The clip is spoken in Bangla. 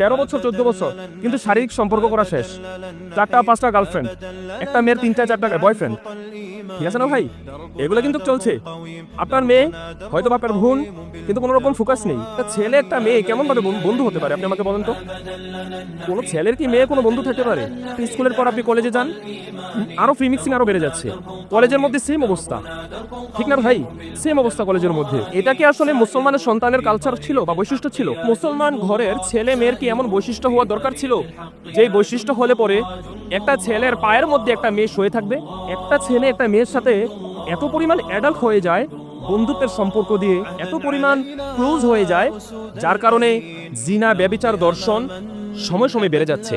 তেরো বছর, চোদ্দ বছর, কিন্তু শারীরিক সম্পর্ক করা শেষ। চারটা, পাঁচটা গার্লফ্রেন্ড একটা মেয়ের তিনটা, চারটা বয়ফ্রেন্ড ঠিক আছে না ভাই? এগুলো কিন্তু চলছে। আপনার মেয়ে হয়তো বা আপনার বোন, কিন্তু কোনো রকম ফোকাস নেই। একটা ছেলে, একটা মেয়ে কেমন ভাবে বন্ধু হতে পারে? আপনি আমাকে বলেন তো। কোনো ছেলের কি মেয়ে কোনো বন্ধু থাকতে পারে? স্কুলের পর আপনি কলেজে যান, আরও ফ্রি মিক্সিং আরও বেড়ে যাচ্ছে। কলেজের মধ্যে সেম অবস্থা। ঠিক না ভাই? সেম অবস্থা কলেজের মধ্যে। এটা কি আসলে মুসলমানের সন্তানের কালচার ছিল বা বৈশিষ্ট্য ছিল? মুসলমান ঘরের ছেলে মেয়ের কি এমন বৈশিষ্ট্য হওয়া দরকার ছিল? যে বৈশিষ্ট্য হলে পরে একটা ছেলের পায়ের মধ্যে একটা মেয়ে শুয়ে থাকবে, একটা ছেলে একটা মেয়ের সাথে এত পরিমাণ অ্যাডাল্ট হয়ে যায়, বন্ধুত্বের সম্পর্ক দিয়ে এত পরিমাণ ক্লোজ হয়ে যায়, যার কারণে জিনা, ব্যবিচার, দর্শন সময় সময় বেড়ে যাচ্ছে।